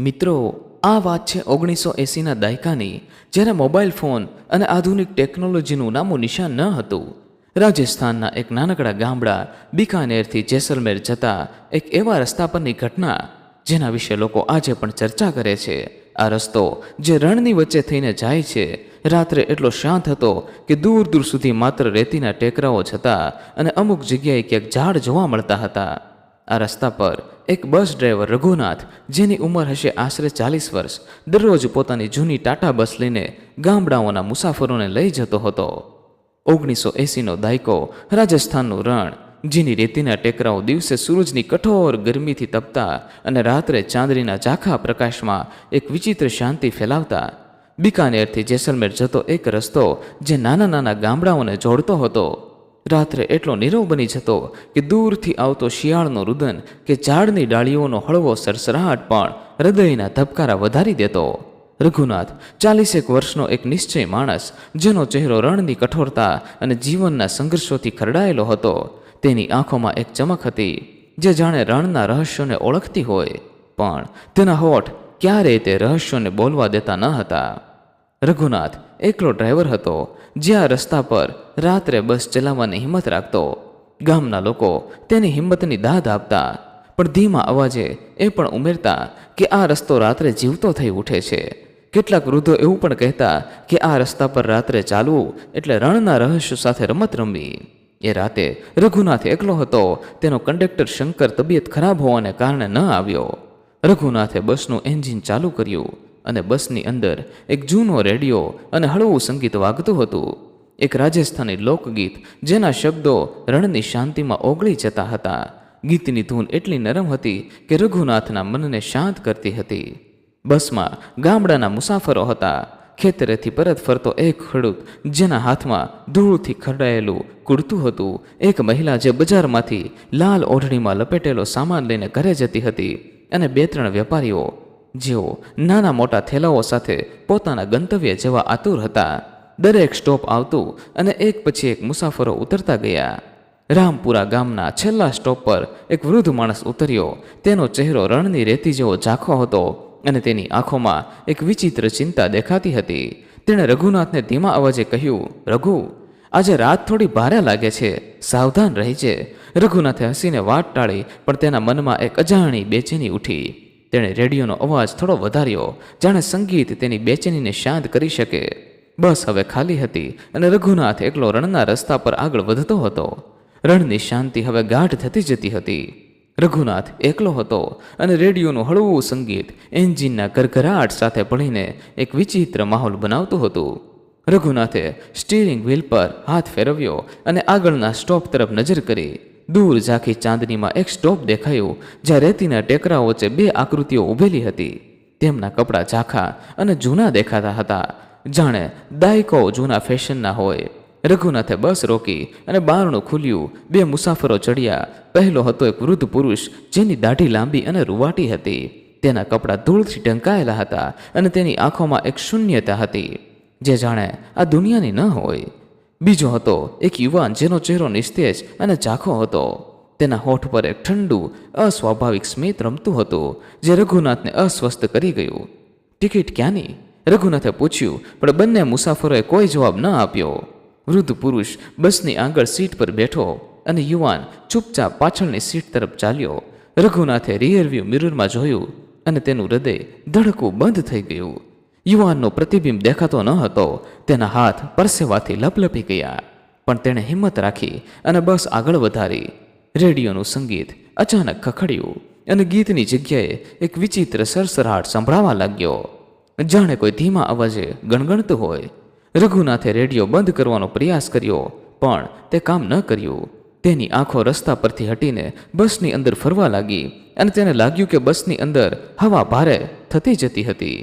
મિત્રો, આ વાત છે ઓગણીસો એંસીના દાયકાની, જ્યારે મોબાઈલ ફોન અને આધુનિક ટેકનોલોજીનું નામું નિશાન ન હતું. રાજસ્થાનના એક નાનકડા ગામડા, બિકાનેરથી જેસલમેર જતા એક એવા રસ્તા પરની ઘટના, જેના વિશે લોકો આજે પણ ચર્ચા કરે છે. આ રસ્તો, જે રણની વચ્ચે થઈને જાય છે, રાત્રે એટલો શાંત હતો કે દૂર દૂર સુધી માત્ર રેતીના ટેકરાઓ હતા અને અમુક જગ્યાએ ક્યાંક ઝાડ જોવા મળતા હતા. આ રસ્તા પર એક બસ ડ્રાઈવર રઘુનાથ, જેની ઉંમર હશે આશરે ચાલીસ વર્ષ, દરરોજ પોતાની જૂની ટાટા બસ લઈને ગામડાઓના મુસાફરોને લઈ જતો હતો. ઓગણીસો એંસીનો દાયકો રાજસ્થાનનું રણ, જેની રેતીના ટેકરાઓ દિવસે સૂરજની કઠોર ગરમીથી તપતા અને રાત્રે ચાંદરીના ઝાંખા પ્રકાશમાં એક વિચિત્ર શાંતિ ફેલાવતા, બિકાનેરથી જેસલમેર જતો એક રસ્તો જે નાના નાના ગામડાઓને જોડતો હતો. રાત્રે એટલો નીરવ બની જતો કે દૂરથી આવતો શિયાળનો રુદન કે ઝાડની ડાળીઓનો હળવો સરસરાહટ પણ હૃદયના ધબકારા વધારી દેતો. રઘુનાથ, ચાલીસેક વર્ષનો એક નિશ્ચય માણસ, જેનો ચહેરો રણની કઠોરતા અને જીવનના સંઘર્ષોથી ખરડાયેલો હતો, તેની આંખોમાં એક ચમક હતી, જે જાણે રણના રહસ્યોને ઓળખતી હોય, પણ તેના હોઠ ક્યારેય તે રહસ્યોને બોલવા દેતા ન હતા. રઘુનાથ એકલો ડ્રાઈવર હતો, જે આ રસ્તા પર રાત્રે બસ ચલાવવાની હિંમત રાખતો. ગામના લોકો તેની હિંમતની દાદ આપતા, પણ ધીમા અવાજે એ પણ ઉમેરતા કે આ રસ્તો રાત્રે જીવતો થઈ ઉઠે છે. કેટલાક વૃદ્ધો એવું પણ કહેતા કે આ રસ્તા પર રાત્રે ચાલવું એટલે રણના રહસ્યો સાથે રમત રમવી એ રાતે રઘુનાથ એકલો હતો, તેનો કંડક્ટર શંકર તબિયત ખરાબ હોવાને કારણે ન આવ્યો. રઘુનાથે બસનું એન્જિન ચાલુ કર્યું અને બસની અંદર એક જૂનો રેડિયો અને હળવું સંગીત વાગતું હતું. એક રાજસ્થાની લોકગીત, જેના શબ્દો રણની શાંતિમાં ઓગળી જતા હતા. ગીતની ધૂન એટલી નરમ હતી કે રઘુનાથના મનને શાંત કરતી હતી. બસમાં ગામડાના મુસાફરો હતા. ખેતરેથી પરત ફરતો એક ખેડૂત, જેના હાથમાં ધૂળથી ખરડાયેલું કુડતું હતું, એક મહિલા જે બજારમાંથી લાલ ઓઢણીમાં લપેટેલો સામાન લઈને ઘરે જતી હતી અને બે ત્રણ વેપારીઓ, જેઓ નાના મોટા થેલાઓ સાથે પોતાના ગંતવ્ય જવા આતુર હતા. દરેક સ્ટોપ આવતું અને એક પછી એક મુસાફરો ઉતરતા ગયા. રામપુરા ગામના છેલ્લા સ્ટોપ પર એક વૃદ્ધ માણસ ઉતર્યો. તેનો ચહેરો રણની રેતી જેવો ઝાંખો હતો અને તેની આંખોમાં એક વિચિત્ર ચિંતા દેખાતી હતી. તેણે રઘુનાથને ધીમા અવાજે કહ્યું, રઘુ, આજે રાત થોડી ભારે લાગે છે. સાવધાન રહેજે રઘુનાથે હસીને વાટ ટાળી, પણ તેના મનમાં એક અજાણી બેચેની ઉઠી. તેણે રેડિયોનો અવાજ થોડો વધાર્યો, જાણે સંગીત તેની બેચેનીને શાંત કરી શકે. બસ હવે ખાલી હતી અને રઘુનાથ એકલો રણના રસ્તા પર આગળ વધતો હતો. રણની શાંતિ હવે ગાઢ થતી જતી હતી. રઘુનાથ એકલો હતો અને રેડિયોનું હળવું સંગીત, એન્જિનના કરઘરાટ સાથે ભળીને એક વિચિત્ર માહોલ બનાવતું હતું. રઘુનાથે સ્ટીરિંગ વ્હીલ પર હાથ ફેરવ્યો અને આગળના સ્ટોપ તરફ નજર કરી. દૂર ઝાંખી ચાંદનીમાં એક સ્ટોપ દેખાયું, જ્યાં રેતીના ટેકરા વચ્ચે બે આકૃતિઓ ઊભેલી હતી. તેમના કપડાં ઝાંખા અને જૂના દેખાતા હતા. જાણે દાયકો જૂના ફેશનના હોય. રઘુનાથે બસ રોકી અને બારણું ખુલ્યું, બે મુસાફરો ચડ્યા. પહેલો હતો એક વૃદ્ધ પુરુષ, જેની દાઢી લાંબી અને રૂવાટી હતી. તેના કપડાં ધૂળથી ઢંકાયેલા હતા અને તેની આંખોમાં એક શૂન્યતા હતી, જે જાણે આ દુનિયાની ન હોય. બીજો હતો એક યુવાન જેનો ચહેરો નિસ્તેજ અને ઝાંખો હતો. તેના હોઠ પર એક ઠંડુ, અસ્વાભાવિક સ્મિત રમતું હતું, જે રઘુનાથને અસ્વસ્થ કરી ગયું. ટિકિટ ક્યાંની? રઘુનાથે પૂછ્યું, પણ બંને મુસાફરોએ કોઈ જવાબ ન આપ્યો. વૃદ્ધ પુરુષ બસની આગળ સીટ પર બેઠો અને યુવાન ચૂપચાપ પાછળની સીટ તરફ ચાલ્યો. રઘુનાથે રિયરવ્યૂ મિરરમાં જોયું અને તેનું હૃદય ધડકું બંધ થઈ ગયું. યુવાનનો પ્રતિબિંબ દેખાતો ન હતો, તેના હાથ પરસેવાથી લપલપી ગયા. પણ તેણે હિંમત રાખી અને બસ આગળ વધારી. રેડિયોનું સંગીત અચાનક ખખડ્યું અને ગીતની જગ્યાએ એક વિચિત્ર સરસરાટ સંભળાવા લાગ્યો. જાણે કોઈ ધીમા અવાજે ગણગણતું હોય. રઘુનાથે રેડિયો બંધ કરવાનો પ્રયાસ કર્યો, પણ તે કામ ન કર્યું. તેની આંખો રસ્તા પરથી હટીને બસની અંદર ફરવા લાગી અને તેને લાગ્યું કે બસની અંદર હવા ભારે થતી જતી હતી.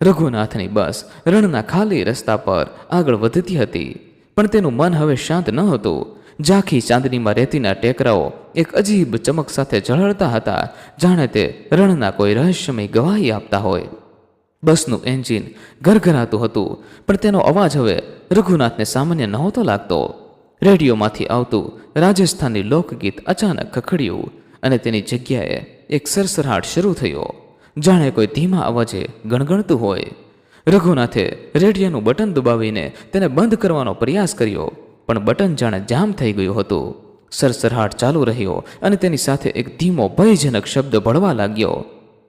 રઘુનાથની બસ રણના ખાલી રસ્તા પર આગળ વધતી હતી, પણ તેનું મન હવે શાંત ન હતું. ઝાંખી ચાંદનીમાં રેતીના ટેકરાઓ એક અજીબ ચમક સાથે ઝળહળતા હતા. જાણે તે રણના કોઈ રહસ્યમય ગવાહી આપતા હોય. બસનું એન્જિન ગરગરાતું હતું, પણ તેનો અવાજ હવે રઘુનાથને સામાન્ય નહોતો લાગતો. રેડિયોમાંથી આવતું રાજસ્થાની લોકગીત અચાનક ખખડ્યું અને તેની જગ્યાએ એક સરસરાટ શરૂ થયો. જાણે કોઈ ધીમા અવાજે ગણગણતું હોય. રઘુનાથે રેડિયોનું બટન દબાવીને તેને બંધ કરવાનો પ્રયાસ કર્યો, પણ બટન જાણે જામ થઈ ગયું હતું. સરસરાટ ચાલુ રહ્યો અને તેની સાથે એક ધીમો ભયજનક શબ્દ ભળવા લાગ્યો.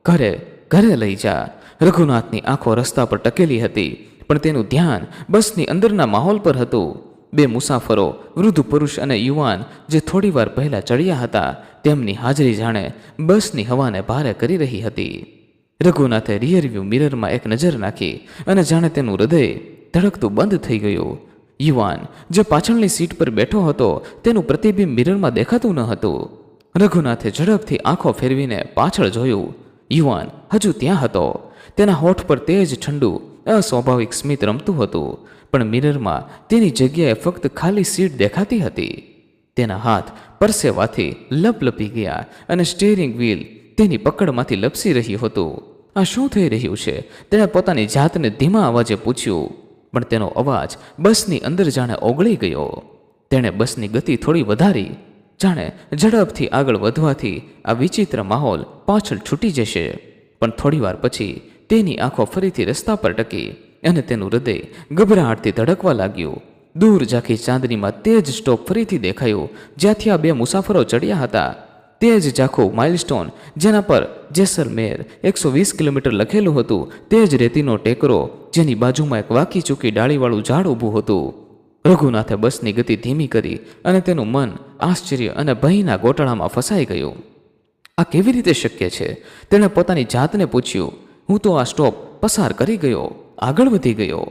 ઘરે ઘરે લઈ જા રઘુનાથની આંખો રસ્તા પર ટકેલી હતી, પણ તેનું ધ્યાન બસની અંદરના માહોલ પર હતું. બે મુસાફરો, વૃદ્ધ પુરુષ અને યુવાન, જે થોડીવાર પહેલાં ચડ્યા હતા, તેમની હાજરી જાણે બસની હવાને ભારે કરી રહી હતી. રઘુનાથે રિયરવ્યૂ મિરરમાં એક નજર નાખી અને જાણે તેનું હૃદય ધડકતું બંધ થઈ ગયું. યુવાન, જે પાછળની સીટ પર બેઠો હતો, તેનું પ્રતિબિંબ મિરરમાં દેખાતું ન હતું. રઘુનાથે ઝડપથી આંખો ફેરવીને પાછળ જોયું. યુવાન હજુ ત્યાં હતો. તેના હોઠ પર તેજ ઠંડુ, અસ્વાભાવિક સ્મિત રમતું હતું. પણ મિરરમાં તેની જગ્યાએ ફક્ત ખાલી સીટ દેખાતી હતી. તેના હાથ પરસેવાથી લપલપી ગયા અને સ્ટેરિંગ વ્હીલ તેની પકડમાંથી લપસી રહ્યું હતું. આ શું થઈ રહ્યું છે? તેણે પોતાની જાતને ધીમા અવાજે પૂછ્યું. પણ તેનો અવાજ બસની અંદર જાણે ઓગળી ગયો. તેણે બસની ગતિ થોડી વધારી. જાણે ઝડપથી આગળ વધવાથી આ વિચિત્ર માહોલ પાછળ છૂટી જશે. પણ થોડીવાર પછી તેની આંખો ફરીથી રસ્તા પર ટકી અને તેનું હૃદય ગભરાટથી ધડકવા લાગ્યું. દૂર ઝાંખી ચાંદનીમાં તે જ સ્ટોપ ફરીથી દેખાયો, જ્યાંથી આ બે મુસાફરો ચડ્યા હતા. તે જ ઝાંખું માઇલસ્ટોન, જેના પર જેસલમેર એકસો વીસ કિલોમીટર લખેલું હતું, તે જ રેતીનો ટેકરો, જેની બાજુમાં એક વાકી ચૂકી ડાળીવાળું ઝાડ ઊભું હતું. રઘુનાથે બસની ગતિ ધીમી કરી અને તેનું મન આશ્ચર્ય અને ભયના ગોટાળામાં ફસાઈ ગયું. આ કેવી રીતે શક્ય છે? તેણે પોતાની જાતને પૂછ્યું. હું તો આ સ્ટોપ પસાર કરી ગયો, આગળ વધી ગયો.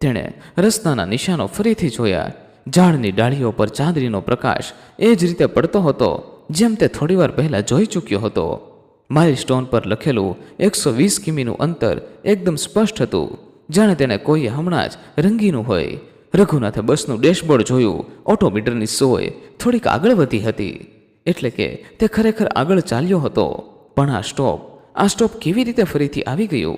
તેણે રસ્તાના નિશાનો ફરીથી જોયા. ઝાડની ડાળીઓ પર ચાંદરીનો પ્રકાશ એ જ રીતે પડતો હતો, જેમ તે થોડીવાર પહેલાં જોઈ ચૂક્યો હતો. માઇલ સ્ટોન પર લખેલું એકસો વીસ કિમીનું અંતર એકદમ સ્પષ્ટ હતું. જાણે તેણે કોઈએ હમણાં જ રંગીનું હોય. રઘુનાથે બસનું ડેશબોર્ડ જોયું, ઓટોમીટરની સોય થોડીક આગળ વધી હતી. એટલે કે તે ખરેખર આગળ ચાલ્યો હતો. પણ આ સ્ટોપ આ સ્ટોપ કેવી રીતે ફરીથી આવી ગયો?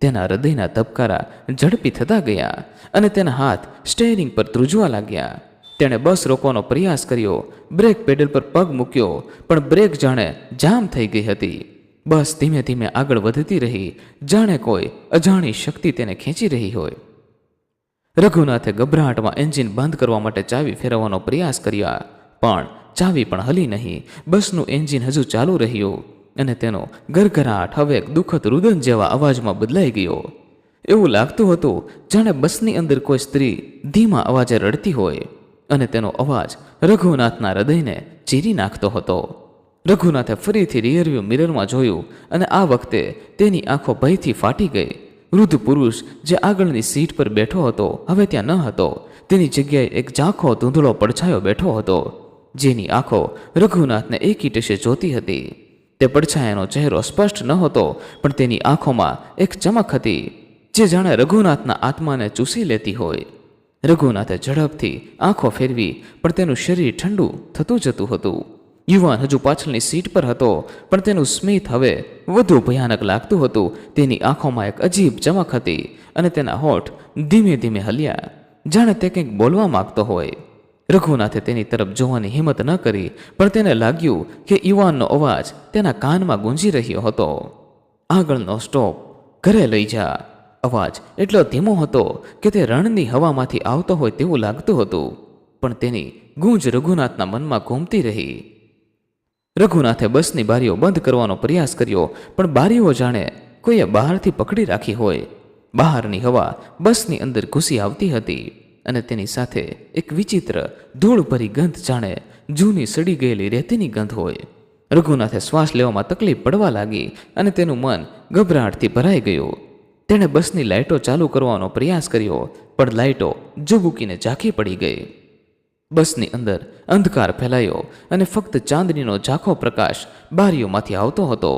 તેના હૃદયના ધબકારા ઝડપી થતા ગયા અને તેના હાથ સ્ટેરિંગ પર ધ્રુજવા લાગ્યા. તેણે બસ રોકવાનો પ્રયાસ કર્યો. બ્રેક પેડલ પર પગ મૂક્યો, પણ બ્રેક જાણે જામ થઈ ગઈ હતી. બસ ધીમે ધીમે આગળ વધતી રહી. જાણે કોઈ અજાણી શક્તિ તેને ખેંચી રહી હોય. રઘુનાથે ગભરાટમાં એન્જિન બંધ કરવા માટે ચાવી ફેરવવાનો પ્રયાસ કર્યા, પણ ચાવી પણ હલી નહીં. બસનું એન્જિન હજુ ચાલુ રહ્યું. અને તેનો ગરગરાટ હવે એક દુઃખદ રુદન જેવા અવાજમાં બદલાઈ ગયો. એવું લાગતું હતું જાણે બસની અંદર કોઈ સ્ત્રી ધીમા અવાજે રડતી હોય અને તેનો અવાજ રઘુનાથના હૃદયને ચીરી નાખતો હતો. રઘુનાથે ફરીથી રિયરવ્યૂ મિરરમાં જોયું અને આ વખતે તેની આંખો ભયથી ફાટી ગઈ. વૃદ્ધ પુરુષ જે આગળની સીટ પર બેઠો હતો, હવે ત્યાં ન હતો. તેની જગ્યાએ એક ઝાંખો ધૂંધળો પડછાયો બેઠો હતો, જેની આંખો રઘુનાથને એકીટશે જોતી હતી. તે પડછાયાનો ચહેરો સ્પષ્ટ ન હતો, પણ તેની આંખોમાં એક ચમક હતી, જે જાણે રઘુનાથના આત્માને ચૂસી લેતી હોય. રઘુનાથે ઝડપથી આંખો ફેરવી, પણ તેનું શરીર ઠંડુ થતું જતું હતું. યુવાન હજુ પાછળની સીટ પર હતો, પણ તેનું સ્મિત હવે વધુ ભયાનક લાગતું હતું. તેની આંખોમાં એક અજીબ ચમક હતી અને તેના હોઠ ધીમે ધીમે હલ્યા. જાણે તે કંઈક બોલવા માગતો હોય. રઘુનાથે તેની તરફ જોવાની હિંમત ન કરી, પણ તેને લાગ્યું કે યુવાનનો અવાજ તેના કાનમાં ગુંજી રહ્યો હતો. આગળનો સ્ટોપ, ઘરે લઈ જા. અવાજ એટલો ધીમો હતો કે તે રણની હવામાંથી આવતો હોય તેવું લાગતું હતું, પણ તેની ગૂંજ રઘુનાથના મનમાં ઘૂમતી રહી. રઘુનાથે બસની બારીઓ બંધ કરવાનો પ્રયાસ કર્યો, પણ બારીઓ જાણે કોઈએ બહારથી પકડી રાખી હોય. બહારની હવા બસની અંદર ઘૂસી આવતી હતી. અને તેની સાથે એક વિચિત્ર, ધૂળભરી ગંધ જાણે જૂની સડી ગયેલી રેતીની ગંધ હોય. રઘુનાથે શ્વાસ લેવામાં તકલીફ પડવા લાગી અને તેનું મન ગભરાટથી ભરાઈ ગયું. તેણે બસની લાઇટો ચાલુ કરવાનો પ્રયાસ કર્યો, પણ લાઇટો જુબુકીને ઝાંખી પડી ગઈ. બસની અંદર અંધકાર ફેલાયો અને ફક્ત ચાંદનીનો ઝાંખો પ્રકાશ બારીઓમાંથી આવતો હતો.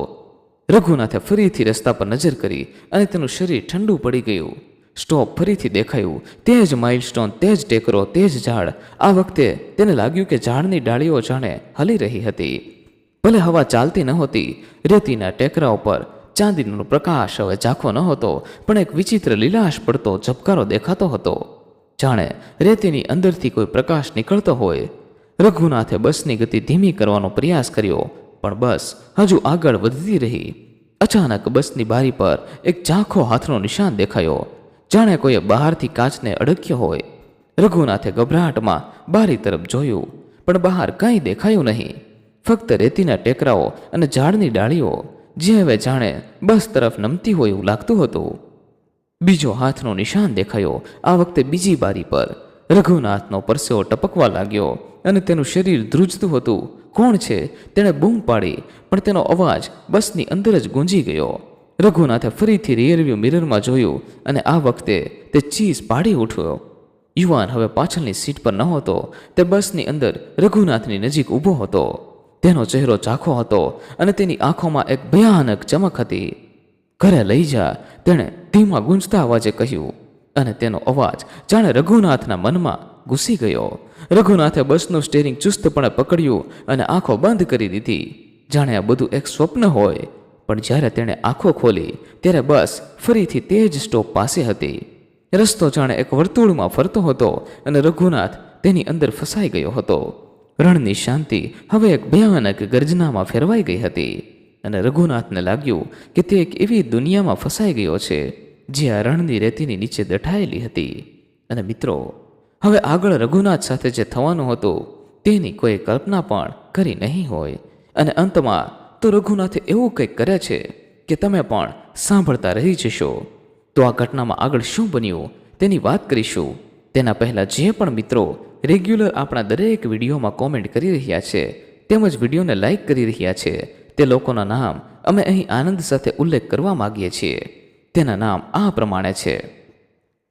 રઘુનાથે ફરીથી રસ્તા પર નજર કરી અને તેનું શરીર ઠંડુ પડી ગયું. સ્ટોપ ફરીથી દેખાયું. તે જ માઇલસ્ટોન, તે જ ટેકરો, તે જ ઝાડ. આ વખતે તેને લાગ્યું કે ઝાડની ડાળીઓ જાણે હલી રહી હતી. ભલે હવા ચાલતી નહોતી રેતીના ટેકરા ઉપર ચાંદીનો પ્રકાશ હવે ઝાંખો ન હતો, પણ એક વિચિત્ર લીલાશ પડતો ઝબકારો દેખાતો હતો. જાણે રેતીની અંદરથી કોઈ પ્રકાશ નીકળતો હોય. રઘુનાથે બસની ગતિ ધીમી કરવાનો પ્રયાસ કર્યો, પણ બસ હજુ આગળ વધતી રહી. અચાનક બસની બારી પર એક ઝાંખો હાથનો નિશાન દેખાયો. જાણે કોઈએ બહારથી કાચને અડક્યો હોય. રઘુનાથે ગભરાટમાં બારી તરફ જોયું, પણ બહાર કંઈ દેખાયું નહીં. ફક્ત રેતીના ટેકરાઓ અને ઝાડની ડાળીઓ જે હવે જાણે બસ તરફ નમતી હોય એવું લાગતું હતું. બીજો હાથનો નિશાન દેખાયો આ વખતે બીજી બારી પર. રઘુનાથનો પરસેવો ટપકવા લાગ્યો અને તેનું શરીર ધ્રુજતું હતું. કોણ છે? તેણે બૂમ પાડી, પણ તેનો અવાજ બસની અંદર જ ગુંજી ગયો. રઘુનાથે ફરીથી રિયરવ્યૂ મિરરમાં જોયું અને આ વખતે તે ચીઝ પાડી ઉઠ્યો. યુવાન હવે પાછળની સીટ પર નહોતો તે બસની અંદર રઘુનાથની નજીક ઊભો હતો. તેનો ચહેરો ચાખો હતો અને તેની આંખોમાં એક ભયાનક ચમક હતી. ઘરે લઈ જા, તેણે ધીમા ગુંજતા અવાજે કહ્યું અને તેનો અવાજ જાણે રઘુનાથના મનમાં ઘૂસી ગયો. રઘુનાથે બસનું સ્ટેરિંગ ચુસ્તપણે પકડ્યું અને આંખો બંધ કરી દીધી. જાણે આ બધું એક સ્વપ્ન હોય. પણ જ્યારે તેણે આંખો ખોલી, ત્યારે બસ ફરીથી તે જ સ્ટોપ પાસે હતી. રસ્તો જાણે એક વર્તુળમાં ફરતો હતો અને રઘુનાથ તેની અંદર ફસાઈ ગયો હતો. રણની શાંતિ હવે એક ભયાનક ગર્જનામાં ફેરવાઈ ગઈ હતી અને રઘુનાથને લાગ્યું કે તે એક એવી દુનિયામાં ફસાઈ ગયો છે, જે આ રણની રેતીની નીચે દટાયેલી હતી. અને મિત્રો, હવે આગળ રઘુનાથ સાથે જે થવાનું હતું, તેની કોઈ કલ્પના પણ કરી નહીં હોય. અને અંતમાં તો રઘુનાથે એવું કંઈક કરે છે કે તમે પણ સાંભળતા રહી જશો. તો આ ઘટનામાં આગળ શું બન્યું તેની વાત કરીશું. તેના પહેલાં જે પણ મિત્રો રેગ્યુલર આપણા દરેક વિડીયોમાં કોમેન્ટ કરી રહ્યા છે, તેમજ વિડીયોને લાઇક કરી રહ્યા છે, તે લોકોના નામ અમે અહીં આનંદ સાથે ઉલ્લેખ કરવા માગીએ છીએ. તેના નામ આ પ્રમાણે છે.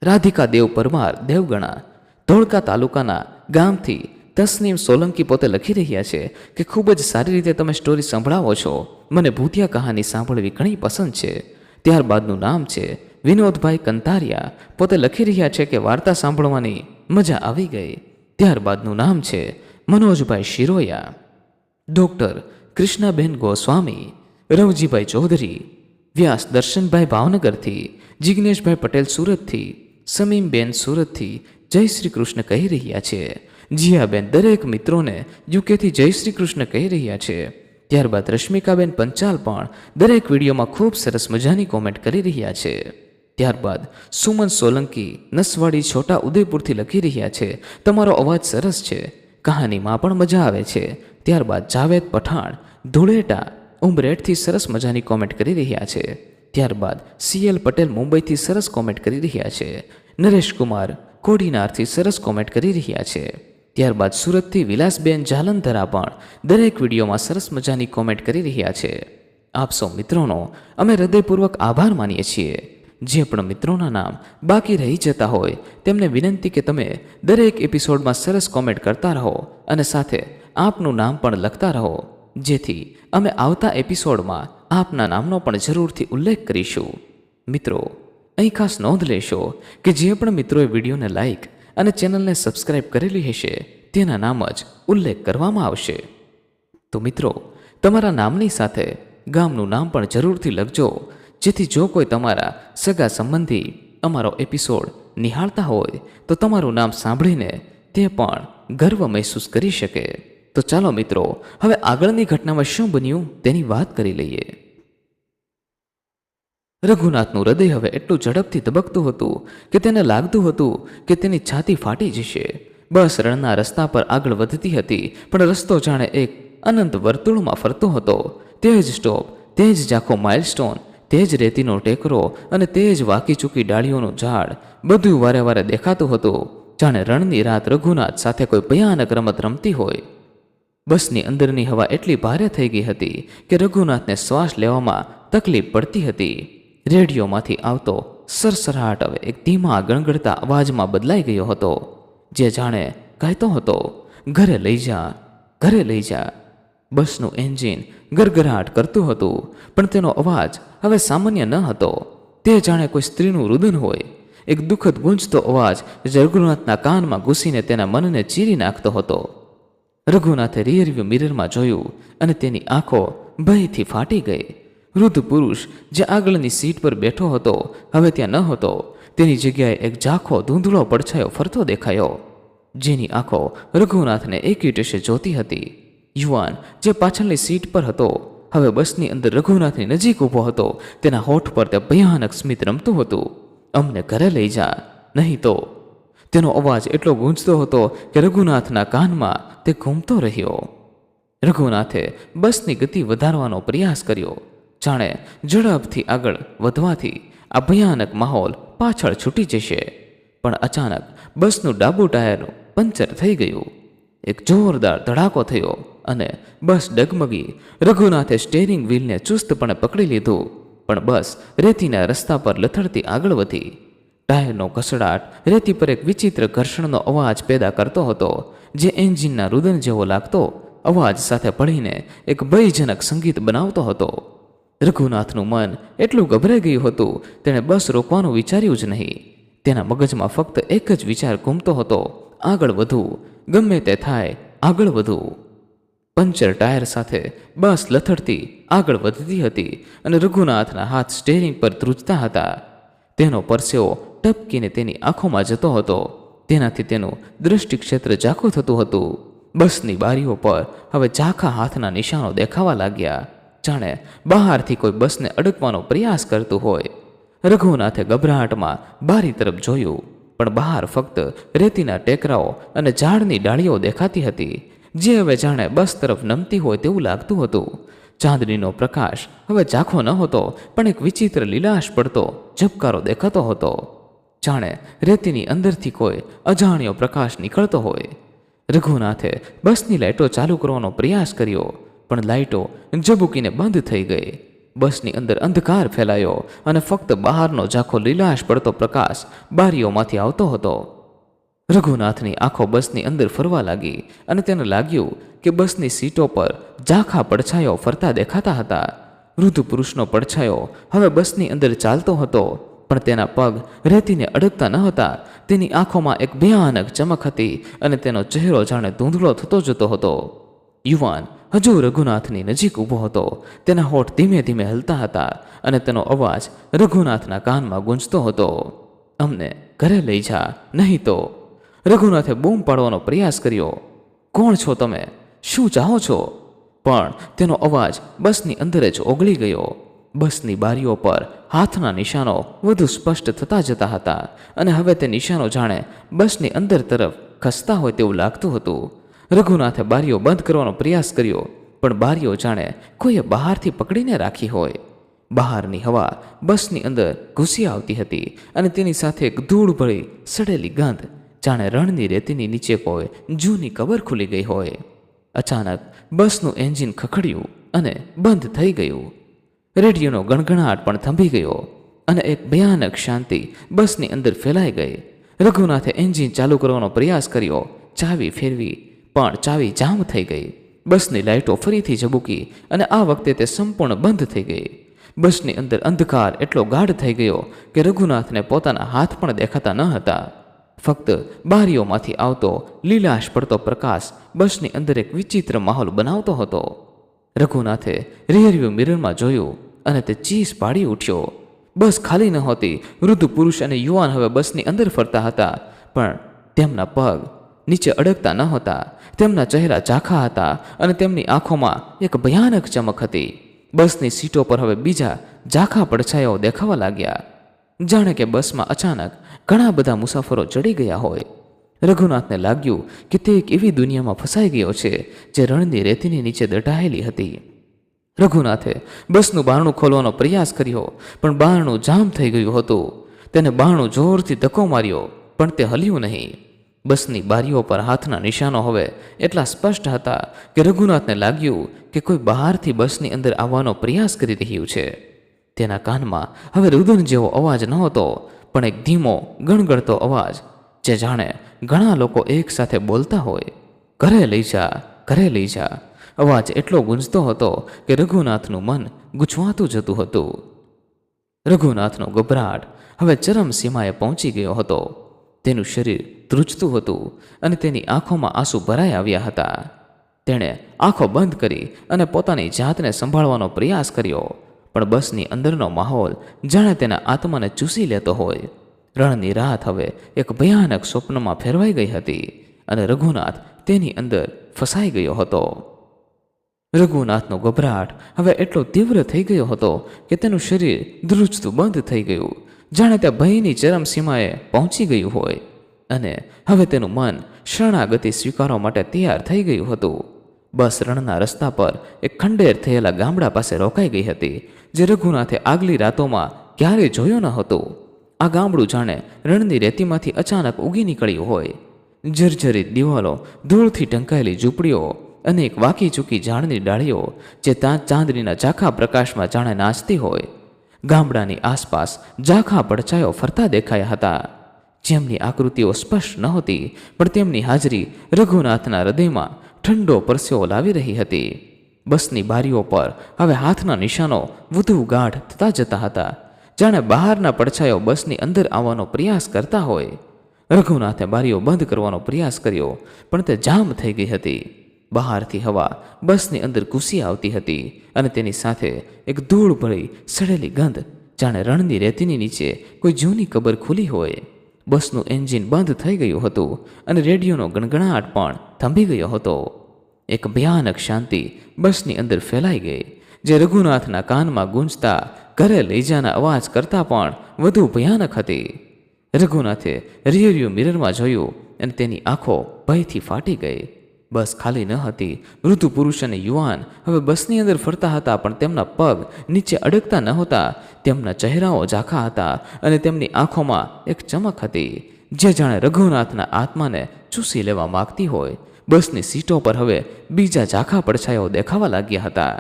રાધિકા દેવ પરમાર દેવગણા, ધોળકા તાલુકાના ગામથી તસનીમ સોલંકી પોતે લખી રહ્યા છે કે ખૂબ જ સારી રીતે તમે સ્ટોરી સંભળાવો છો. મને ભૂતિયા કહાની સાંભળવી ઘણી પસંદ છે. ત્યારબાદનું નામ છે વિનોદભાઈ કંતારિયા. પોતે લખી રહ્યા છે કે વાર્તા સાંભળવાની મજા આવી ગઈ. ત્યારબાદનું નામ છે મનોજભાઈ શિરોયા. ડૉક્ટર કૃષ્ણાબેન ગોસ્વામી, રવજીભાઈ ચૌધરી, વ્યાસ દર્શનભાઈ ભાવનગરથી જિજ્ઞેશભાઈ પટેલ સુરતથી, સમીમબેન સુરતથી જય શ્રી કૃષ્ણ કહી રહ્યા છે. જીયાબેન દરેક મિત્રોને યુકેથી જય શ્રી કૃષ્ણ કહી રહ્યા છે. ત્યારબાદ રશ્મિકાબેન પંચાલ પણ દરેક વિડીયોમાં ખૂબ સરસ મજાની કોમેન્ટ કરી રહ્યા છે. ત્યારબાદ સુમન સોલંકી નસવાડી છોટા ઉદયપુરથી લખી રહ્યા છે, તમારો અવાજ સરસ છે, કહાનીમાં પણ મજા આવે છે. ત્યારબાદ જાવેદ પઠાણ, ધુળેટા, ઉમરેઠથી સરસ મજાની કોમેન્ટ કરી રહ્યા છે. ત્યારબાદ સીએલ પટેલ મુંબઈથી સરસ કોમેન્ટ કરી રહ્યા છે. નરેશ કુમાર કોડીનારથી સરસ કોમેન્ટ કરી રહ્યા છે. ત્યારબાદ સુરતથી વિલાસબેન જાલંધરા પણ દરેક વિડીયોમાં સરસ મજાની કોમેન્ટ કરી રહ્યા છે. આપ સૌ મિત્રોનો અમે હૃદયપૂર્વક આભાર માનીએ છીએ. જે પણ મિત્રોના નામ બાકી રહી જતા હોય, તેમને વિનંતી કે તમે દરેક એપિસોડમાં સરસ કોમેન્ટ કરતા રહો અને સાથે આપનું નામ પણ લખતા રહો. જેથી અમે આવતા એપિસોડમાં આપના નામનો પણ જરૂરથી ઉલ્લેખ કરીશું. મિત્રો, અહીં ખાસ નોંધ લેશો કે જે પણ મિત્રોએ વિડીયોને લાઈક અને ચેનલને સબસ્ક્રાઇબ કરેલી હશે, તેના નામ જ ઉલ્લેખ કરવામાં આવશે. તો મિત્રો, તમારા નામની સાથે ગામનું નામ પણ જરૂરથી લખજો, જેથી જો કોઈ તમારા સગા સંબંધી અમારો એપિસોડ નિહાળતા હોય, તો તમારું નામ સાંભળીને તે પણ ગર્વ મહેસૂસ કરી શકે. તો ચાલો મિત્રો, હવે આગળની ઘટનામાં શું બન્યું તેની વાત કરી લઈએ. રઘુનાથનું હૃદય હવે એટલું ઝડપથી ધબકતું હતું કે તેને લાગતું હતું કે તેની છાતી ફાટી જશે. બસ રણના રસ્તા પર આગળ વધતી હતી, પણ રસ્તો જાણે એક અનંત વર્તુળમાં ફરતો હતો. તે જ સ્ટોપ, તે જ ઝાંખો માઇલસ્ટોન, તે જ રેતીનો ટેકરો અને તે જ વાકી ચૂકી ડાળીઓનું ઝાડ બધું વારે વારે દેખાતું હતું. જાણે રણની રાત રઘુનાથ સાથે કોઈ ભયાનક રમત રમતી હોય. બસની અંદરની હવા એટલી ભારે થઈ ગઈ હતી કે રઘુનાથને શ્વાસ લેવામાં તકલીફ પડતી હતી. રેડિયોમાંથી આવતો સરસરાટ હવે એક ધીમા ગણગડતા અવાજમાં બદલાઈ ગયો હતો. જે જાણે કહેતો હતો, ઘરે લઈ જા, ઘરે લઈ જા. બસનું એન્જિન ગરગરાટ કરતું હતું, પણ તેનો અવાજ હવે સામાન્ય ન હતો. તે જાણે કોઈ સ્ત્રીનું રુદન હોય. એક દુઃખદ ગુંજતો અવાજ રઘુનાથના કાનમાં ઘૂસીને તેના મનને ચીરી નાખતો હતો. રઘુનાથે રિયરવ્યુ મિરરમાં જોયું અને તેની આંખો ભયથી ફાટી ગઈ. વૃદ્ધ પુરુષ જે આગળની સીટ પર બેઠો હતો, હવે ત્યાં ન હતો. તેની જગ્યાએ એક ઝાંખો ધૂંધળો પડછાયો ફરતો દેખાયો. જેની આંખો રઘુનાથને એકીટશે જોતી હતી. યુવાન જે પાછળની સીટ પર હતો, હવે બસની અંદર રઘુનાથની નજીક ઊભો હતો. તેના હોઠ પર તે ભયાનક સ્મિત રમતું હતું. અમને ઘરે લઈ જા, નહીં તો. તેનો અવાજ એટલો ગૂંજતો હતો કે રઘુનાથના કાનમાં તે ઘૂમતો રહ્યો. રઘુનાથે બસની ગતિ વધારવાનો પ્રયાસ કર્યો. જાણે ઝડપથી આગળ વધવાથી આ ભયાનક માહોલ પાછળ છૂટી જશે. પણ અચાનક બસનું ડાબુ ટાયરનું પંચર થઈ ગયું. એક જોરદાર ધડાકો થયો અને બસ ડગમગી રઘુનાથે સ્ટેરિંગ વ્હીલને ચુસ્તપણે પકડી લીધું. પણ બસ રેતીના રસ્તા પર લથડતી આગળ વધી. ટાયરનો ઘસડાટ રેતી પર એક વિચિત્ર ઘર્ષણનો અવાજ પેદા કરતો હતો, જે એન્જિનના રુદન જેવો લાગતો અવાજ સાથે ભળીને એક ભયજનક સંગીત બનાવતો હતો. રઘુનાથનું મન એટલું ગભરાઈ ગયું હતું, તેણે બસ રોકવાનું વિચાર્યું જ નહીં. તેના મગજમાં ફક્ત એક જ વિચાર ઘૂમતો હતો, આગળ વધવું ગમે તે થાય, આગળ વધવું પંચર ટાયર સાથે બસ લથડતી, આગળ વધતી હતી અને રઘુનાથના હાથ સ્ટેરિંગ પર ધ્રુજતા હતા. તેનો પરસેવો ટપકીને તેની આંખોમાં જતો હતો. તેનાથી તેનું દૃષ્ટિક્ષેત્ર ઝાખું થતું હતું. બસની બારીઓ પર હવે ઝાખા હાથના નિશાનો દેખાવા લાગ્યા. જાણે બહારથી કોઈ બસને અડકવાનો પ્રયાસ કરતું હોય. રઘુનાથે ગભરાટમાં બારી તરફ જોયું, પણ બહાર ફક્ત રેતીના ટેકરાઓ અને ઝાડની ડાળીઓ દેખાતી હતી, જે હવે જાણે બસ તરફ નમતી હોય તેવું લાગતું હતું. ચાંદનીનો પ્રકાશ હવે ઝાંખો ન હતો, પણ એક વિચિત્ર લીલાશ પડતો, ઝબકારો દેખાતો હતો. જાણે રેતીની અંદરથી કોઈ અજાણ્યો પ્રકાશ નીકળતો હોય. રઘુનાથે બસની લાઇટો ચાલુ કરવાનો પ્રયાસ કર્યો પણ લાઇટો ઝબૂકીને બંધ થઈ ગઈ. બસની અંદર અંધકાર ફેલાયો અને ફક્ત બહારનો ઝાંખો લીલાશ પડતો પ્રકાશ બારીઓમાંથી આવતો હતો. રઘુનાથની આંખો બસની અંદર ફરવા લાગી અને તેને લાગ્યું કે બસની સીટો પર ઝાંખા પડછાયો ફરતા દેખાતા હતા. વૃદ્ધ પુરુષનો પડછાયો હવે બસની અંદર ચાલતો હતો, પણ તેના પગ રેતીને અડકતા ન હતા. તેની આંખોમાં એક ભયાનક ચમક હતી અને તેનો ચહેરો જાણે ધૂંધળો થતો જતો હતો. યુવાન હજુ રઘુનાથની નજીક ઊભો હતો. તેના હોઠ ધીમે ધીમે હલતા હતા અને તેનો અવાજ રઘુનાથના કાનમાં ગુંજતો હતો. અમને ઘરે લઈ જા, નહીં તો. રઘુનાથે બૂમ પાડવાનો પ્રયાસ કર્યો. કોણ છો તમે? શું ચાહો છો? પણ તેનો અવાજ બસની અંદર જ ઓગળી ગયો. બસની બારીઓ પર હાથના નિશાનો વધુ સ્પષ્ટ થતા જતા હતા અને હવે તે નિશાનો જાણે બસની અંદર તરફ ખસતા હોય તેવું લાગતું હતું. રઘુનાથે બારીઓ બંધ કરવાનો પ્રયાસ કર્યો, પણ બારીઓ જાણે કોઈએ બહારથી પકડીને રાખી હોય. બહારની હવા બસની અંદર ઘૂસી આવતી હતી અને તેની સાથે એક ધૂળ ભળી સડેલી ગંધ, જાણે રણની રેતીની નીચે કોઈ જૂની કબર ખુલી ગઈ હોય. અચાનક બસનું એન્જિન ખખડ્યું અને બંધ થઈ ગયું. રેડિયોનો ગણગણાટ પણ થંભી ગયો અને એક ભયાનક શાંતિ બસની અંદર ફેલાઈ ગઈ. રઘુનાથે એન્જિન ચાલુ કરવાનો પ્રયાસ કર્યો, ચાવી ફેરવી પણ ચાવી જામ થઈ ગઈ. બસની લાઇટો ફરીથી ઝબૂકી અને આ વખતે તે સંપૂર્ણ બંધ થઈ ગઈ. બસની અંદર અંધકાર એટલો ગાઢ થઈ ગયો કે રઘુનાથને પોતાના હાથ પણ દેખાતા ન હતા. ફક્ત બારીઓમાંથી આવતો લીલાશ પડતો પ્રકાશ બસની અંદર એક વિચિત્ર માહોલ બનાવતો હતો. રઘુનાથે રિયરવ્યૂ મિરરમાં જોયું અને તે ચીસ પાડી ઉઠ્યો. બસ ખાલી નહોતી વૃદ્ધ પુરુષ અને યુવાન હવે બસની અંદર ફરતા હતા, પણ તેમના પગ નીચે અડકતા ન હતા. તેમના ચહેરા ઝાંખા હતા અને તેમની આંખોમાં એક ભયાનક ચમક હતી. બસની સીટો પર હવે બીજા ઝાંખા પડછાયાઓ દેખાવા લાગ્યા. જાણે કે બસમાં અચાનક ઘણા બધા મુસાફરો ચડી ગયા હોય. રઘુનાથને લાગ્યું કે તે એક એવી દુનિયામાં ફસાઈ ગયો છે જે રણની રેતીની નીચે દટાયેલી હતી. રઘુનાથે બસનું બારણું ખોલવાનો પ્રયાસ કર્યો, પણ બારણું જામ થઈ ગયું હતું. તેને બારણું જોરથી ધક્કો માર્યો, પણ તે હલ્યું નહીં. બસની બારીઓ પર હાથના નિશાનો હવે એટલા સ્પષ્ટ હતા કે રઘુનાથને લાગ્યું કે કોઈ બહારથી બસની અંદર આવવાનો પ્રયાસ કરી રહ્યું છે. તેના કાનમાં હવે રુદન જેવો અવાજ નહોતો, પણ એક ધીમો, ગણગણતો અવાજ, જે જાણે ઘણા લોકો એકસાથે બોલતા હોય, ઘરે લઈ જા, ઘરે લઈ જા. અવાજ એટલો ગુંજતો હતો કે રઘુનાથનું મન ગૂંચવાતું જતું હતું. રઘુનાથનો ગભરાટ હવે ચરમ સીમાએ પહોંચી ગયો હતો. તેનું શરીર ધ્રુજતું હતું અને તેની આંખોમાં આંસુ ભરાઈ આવ્યા હતા. તેણે આંખો બંધ કરી અને પોતાની જાતને સંભાળવાનો પ્રયાસ કર્યો. પણ બસની અંદરનો માહોલ જાણે તેના આત્માને ચૂસી લેતો હોય. રણની રાત હવે એક ભયાનક સ્વપ્નમાં ફેરવાઈ ગઈ હતી અને રઘુનાથ તેની અંદર ફસાઈ ગયો હતો. રઘુનાથનો ગભરાટ હવે એટલો તીવ્ર થઈ ગયો હતો કે તેનું શરીર ધ્રુજતું બંધ થઈ ગયું જાણે તે ભયની ચરમસીમાએ પહોંચી ગયું હોય અને હવે તેનું મન શરણાગતિ સ્વીકારવા માટે તૈયાર થઈ ગયું હતું. બસ રણના રસ્તા પર એક ખંડેર થયેલા ગામડા પાસે રોકાઈ ગઈ હતી, જે રઘુનાથે આગલી રાતોમાં ક્યારેય જોયો ન હતો. આ ગામડું જાણે રણની રેતીમાંથી અચાનક ઉગી નીકળ્યું હોય. જર્જરિત દિવાલો, ધૂળથી ઢંકાયેલી ઝૂંપડીઓ અને એક વાકી ચૂકી ઝાડની ડાળીઓ, જે ત્યાં ચાંદનીના ઝાંખા પ્રકાશમાં જાણે નાચતી હોય. ગામડાની આસપાસ ઝાંખા પડછાયો ફરતા દેખાયા હતા. જેમની આકૃતિઓ સ્પષ્ટ નહોતી પણ તેમની હાજરી રઘુનાથના હૃદયમાં ઠંડો પરસેવો લાવી રહી હતી. બસની બારીઓ પર હવે હાથના નિશાનો વધુ ગાઢ થતા જતા હતા. જાણે બહારના પડછાયો બસની અંદર આવવાનો પ્રયાસ કરતા હોય. રઘુનાથે બારીઓ બંધ કરવાનો પ્રયાસ કર્યો, પણ તે જામ થઈ ગઈ હતી. બહારથી હવા બસની અંદર ઘૂસી આવતી હતી અને તેની સાથે એક ધૂળ ભળી સડેલી ગંધ, જાણે રણની રેતીની નીચે કોઈ જૂની કબર ખુલી હોય. બસનું એન્જિન બંધ થઈ ગયું હતું અને રેડિયોનો ગણગણાટ પણ થંભી ગયો હતો. એક ભયાનક શાંતિ બસની અંદર ફેલાઈ ગઈ, જે રઘુનાથના કાનમાં ગુંજતા, ઘરે લઈ જાના અવાજ કરતાં પણ વધુ ભયાનક હતી. રઘુનાથે રિયરિયો મિરરમાં જોયું અને તેની આંખો ભયથી ફાટી ગઈ. બસ ખાલી ન હતી. વૃદ્ધ પુરુષ અને યુવાન હવે બસની અંદર ફરતા હતા, પણ તેમના પગ નીચે અડકતા નહોતા તેમના ચહેરાઓ ઝાંખા હતા અને તેમની આંખોમાં એક ચમક હતી, જે જાણે રઘુનાથના આત્માને ચૂસી લેવા માગતી હોય. બસની સીટો પર હવે બીજા ઝાંખા પડછાયાઓ દેખાવા લાગ્યા હતા.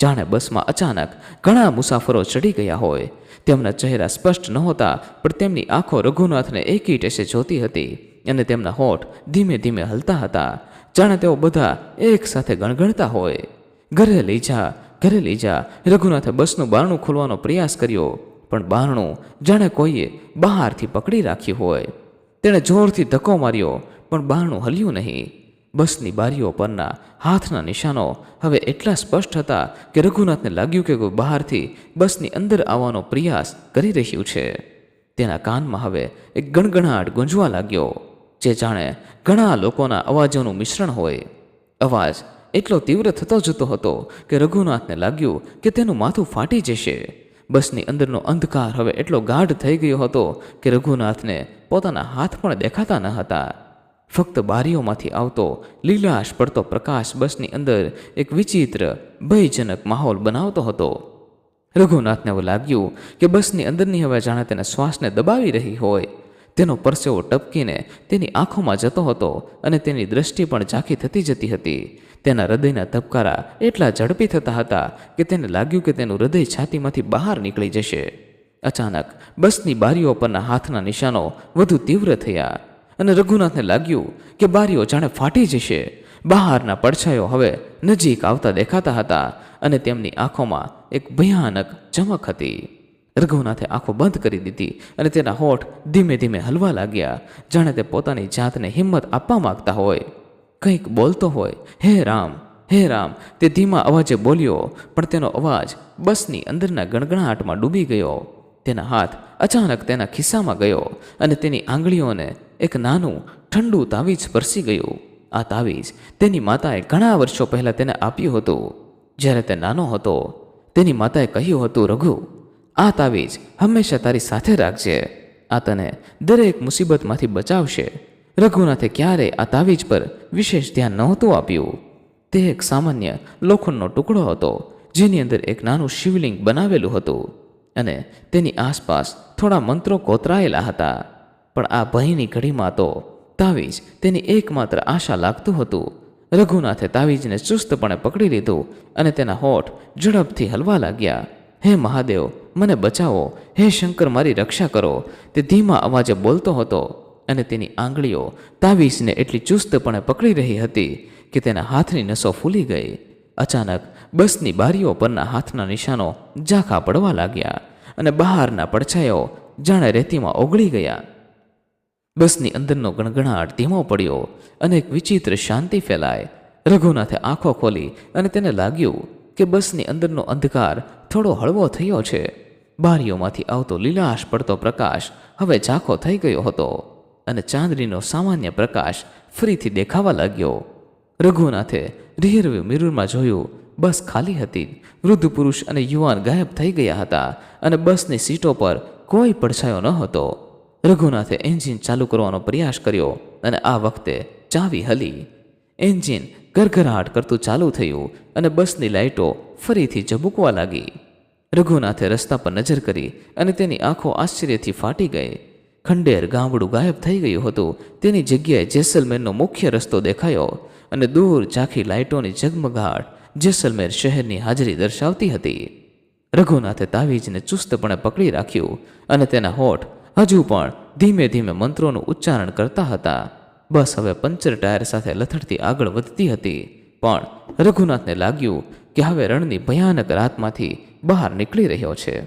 જાણે બસમાં અચાનક ઘણા મુસાફરો ચડી ગયા હોય. તેમના ચહેરા સ્પષ્ટ નહોતા, પણ તેમની આંખો રઘુનાથને એકી ટેસે જોતી હતી અને તેમના હોઠ ધીમે ધીમે હલતા હતા. જાણે તેઓ બધા એક સાથે ગણગણતા હોય. ઘરે લઈ જા, ઘરે લઈ જા. રઘુનાથે બસનું બારણું ખોલવાનો પ્રયાસ કર્યો, પણ બારણું જાણે કોઈએ બહારથી પકડી રાખ્યું હોય. તેણે જોરથી ધક્કો માર્યો, પણ બારણું હલ્યું નહીં. બસની બારીઓ પરના હાથના નિશાનો હવે એટલા સ્પષ્ટ હતા કે રઘુનાથને લાગ્યું કે કોઈ બહારથી બસની અંદર આવવાનો પ્રયાસ કરી રહ્યું છે. તેના કાનમાં હવે એક ગણગણાટ ગુંજવા લાગ્યો. જે જાણે ઘણા લોકોના અવાજોનું મિશ્રણ હોય. અવાજ એટલો તીવ્ર થતો જતો હતો કે રઘુનાથને લાગ્યું કે તેનું માથું ફાટી જશે. બસની અંદરનો અંધકાર હવે એટલો ગાઢ થઈ ગયો હતો કે રઘુનાથને પોતાના હાથ પણ દેખાતા ન હતા. ફક્ત બારીઓમાંથી આવતો લીલાશ પડતો પ્રકાશ બસની અંદર એક વિચિત્ર, ભયજનક માહોલ બનાવતો હતો. રઘુનાથને એવું લાગ્યું કે બસની અંદરની હવે જાણે તેના શ્વાસને દબાવી રહી હોય. તેનો પરસેવો ટપકીને તેની આંખોમાં જતો હતો અને તેની દ્રષ્ટિ પણ ઝાંખી થતી જતી હતી. તેના હૃદયના ધબકારા એટલા ઝડપી થતા હતા કે તેને લાગ્યું કે તેનું હૃદય છાતીમાંથી બહાર નીકળી જશે. અચાનક બસની બારીઓ પરના હાથના નિશાનો વધુ તીવ્ર થયા અને રઘુનાથને લાગ્યું કે બારીઓ જાણે ફાટી જશે. બહારના પડછાયો હવે નજીક આવતા દેખાતા હતા અને તેમની આંખોમાં એક ભયાનક ચમક હતી. રઘુનાથે આંખો બંધ કરી દીધી અને તેના હોઠ ધીમે ધીમે હલવા લાગ્યા. જાણે તે પોતાની જાતને હિંમત આપવા માંગતા હોય. કંઈક બોલતો હોય. હે રામ હે રામ, તે ધીમા અવાજે બોલ્યો, પણ તેનો અવાજ બસની અંદરના ગણગણાટમાં ડૂબી ગયો. તેના હાથ અચાનક તેના ખિસ્સામાં ગયો અને તેની આંગળીઓને એક નાનું, ઠંડુ તાવીજ પરસી ગયું. આ તાવીજ તેની માતાએ ઘણા વર્ષો પહેલાં તેને આપ્યું હતું. જ્યારે તે નાનો હતો, તેની માતાએ કહ્યું હતું, રઘુ આ તાવીજ હંમેશા તારી સાથે રાખજે. આ તને દરેક મુસીબતમાંથી બચાવશે. રઘુનાથે ક્યારેય આ તાવીજ પર વિશેષ ધ્યાન નહોતું આપ્યું. તે એક સામાન્ય લોખંડનો ટુકડો હતો, જેની અંદર એક નાનું શિવલિંગ બનાવેલું હતું અને તેની આસપાસ થોડા મંત્રો કોતરાયેલા હતા. પણ આ ભયની ઘડીમાં તો તાવીજ તેની એકમાત્ર આશા લાગતું હતું. રઘુનાથે તાવીજને ચુસ્તપણે પકડી લીધું અને તેના હોઠ ઝડપથી હલવા લાગ્યા. હે મહાદેવ, મને બચાવો. હે શંકર, મારી રક્ષા કરો. તે ધીમા અવાજે બોલતો હતો અને તેની આંગળીઓ તાવીસને એટલી ચુસ્તપણે પકડી રહી હતી કે તેના હાથની નસો ફૂલી ગઈ. અચાનક બસની બારીઓ પરના હાથના નિશાનો ઝાંખા પડવા લાગ્યા અને બહારના પડછાયો જાણે રેતીમાં ઓગળી ગયા. બસની અંદરનો ગણગણાટ ધીમો પડ્યો અને એક વિચિત્ર શાંતિ ફેલાય રઘુનાથે આંખો ખોલી અને તેને લાગ્યું કે બસની અંદરનો અંધકાર થોડો હળવો થયો છે. બારીઓમાંથી આવતો લીલાશ પડતો પ્રકાશ હવે ઝાંખો થઈ ગયો હતો અને ચાંદનીનો સામાન્ય પ્રકાશ ફરીથી દેખાવા લાગ્યો. રઘુનાથે રિયરવ્યુ મિરરમાં જોયું, બસ ખાલી હતી. વૃદ્ધ પુરુષ અને યુવાન ગાયબ થઈ ગયા હતા અને બસની સીટો પર કોઈ પડછાયો ન હતો. રઘુનાથે એન્જિન ચાલુ કરવાનો પ્રયાસ કર્યો અને આ વખતે ચાવી હલી. એન્જિન ગરગરાટ કરતું ચાલુ થયું અને બસની લાઇટો ફરીથી ઝબૂકવા લાગી. રઘુનાથે રસ્તા પર નજર કરી અને તેની આંખો આશ્ચર્યથી ફાટી ગઈ. ખંડેર ગામડું ગાયબ થઈ ગયું હતું. તેની જગ્યાએ જેસલમેરનો મુખ્ય રસ્તો દેખાયો અને દૂર ઝાંખી લાઇટોની ઝગમગાટ જેસલમેર શહેરની હાજરી દર્શાવતી હતી. રઘુનાથે તાવીજને ચુસ્તપણે પકડી રાખ્યું અને તેના હોઠ હજુ પણ ધીમે ધીમે મંત્રોનું ઉચ્ચારણ કરતા હતા. બસ હવે પંચર ટાયર સાથે લથડતી આગળ વધતી હતી. પણ રઘુનાથને લાગ્યું કે હવે રણની ભયાનક રાતમાંથી બહાર નીકળી રહ્યો છે.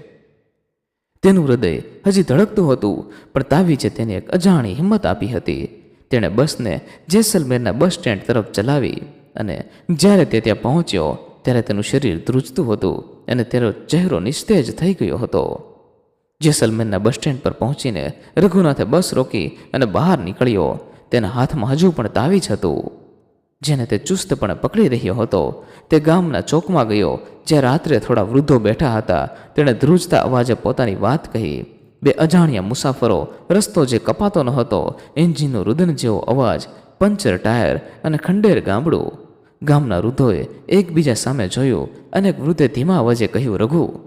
તેનું હૃદય હજી ધડકતું હતું, પણ તાવીજે તેને એક અજાણી હિંમત આપી હતી. તેણે બસને જેસલમેરના બસ સ્ટેન્ડ તરફ ચલાવી અને જ્યારે તે ત્યાં પહોંચ્યો, ત્યારે તેનું શરીર ધ્રુજતું હતું અને તેનો ચહેરો નિસ્તેજ થઈ ગયો હતો. જેસલમેરના બસ સ્ટેન્ડ પર પહોંચીને રઘુનાથે બસ રોકી અને બહાર નીકળ્યો. તેના હાથમાં હજુ પણ તાવીજ હતું. જેને તે ચુસ્તપણે પકડી રહ્યો હતો, તે ગામના ચોકમાં ગયો, જ્યાં રાત્રે થોડા વૃદ્ધો બેઠા હતા. તેણે ધ્રુજતા અવાજે પોતાની વાત કહી, બે અજાણ્યા મુસાફરો, રસ્તો જે કપાતો ન હતો એન્જિનનો રુદન જેવો અવાજ, પંચર ટાયર અને ખંડેર ગામડું. ગામના વૃદ્ધોએ એકબીજા સામે જોયું અને વૃદ્ધે ધીમા અવાજે કહ્યું, રઘુ.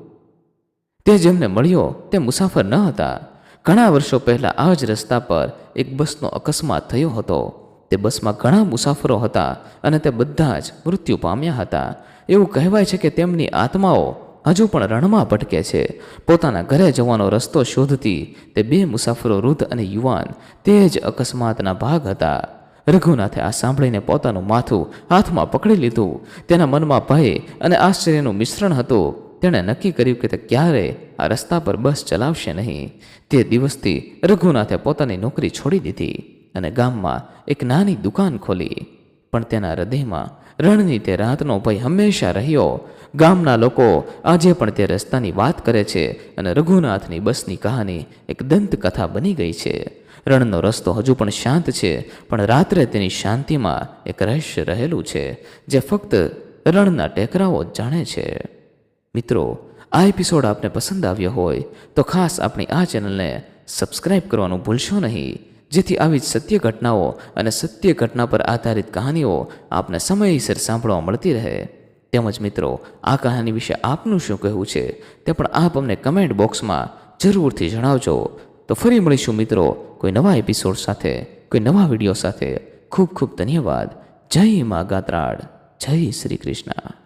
તે જેમને મળ્યો, તે મુસાફર ન હતા. ઘણા વર્ષો પહેલાં આ જ રસ્તા પર એક બસનો અકસ્માત થયો હતો. તે બસમાં ઘણા મુસાફરો હતા અને તે બધા જ મૃત્યુ પામ્યા હતા. એવું કહેવાય છે કે તેમની આત્માઓ હજુ પણ રણમાં ભટકે છે. પોતાના ઘરે જવાનો રસ્તો શોધતી તે બે મુસાફરો વૃદ્ધ અને યુવાન તે જ અકસ્માતના ભાગ હતા. રઘુનાથે આ સાંભળીને પોતાનું માથું હાથમાં પકડી લીધું. તેના મનમાં ભય અને આશ્ચર્યનું મિશ્રણ હતું તેણે નક્કી કર્યું કે તે ક્યારે આ રસ્તા પર બસ ચલાવશે નહીં. તે દિવસથી રઘુનાથે પોતાની નોકરી છોડી દીધી અને ગામમાં એક નાની દુકાન ખોલી. પણ તેના હૃદયમાં રણની તે રાતનો ભય હંમેશા રહ્યો. ગામના લોકો આજે પણ તે રસ્તાની વાત કરે છે અને રઘુનાથની બસની કહાની એક દંતકથા બની ગઈ છે. રણનો રસ્તો હજુ પણ શાંત છે, પણ રાત્રે તેની શાંતિમાં એક રહસ્ય રહેલું છે, જે ફક્ત રણના ટેકરાઓ જાણે છે. મિત્રો, આ એપિસોડ આપને પસંદ આવ્યો હોય તો ખાસ આપણી આ ચેનલને સબસ્ક્રાઇબ કરવાનું ભૂલશો નહીં, જેથી આવી જ સત્ય ઘટનાઓ અને સત્ય ઘટના પર આધારિત કહાનીઓ આપને સમયસર સાંભળવા મળતી રહે. તેમજ મિત્રો, આ કહાની વિશે આપનું શું કહેવું છે તે પણ આપ અમને કમેન્ટ બોક્સમાં જરૂરથી જણાવજો. તો ફરી મળીશું મિત્રો કોઈ નવા એપિસોડ સાથે, કોઈ નવા વીડિયો સાથે. ખૂબ ખૂબ ધન્યવાદ. જય મા ગાત્રાડ જય શ્રી કૃષ્ણ.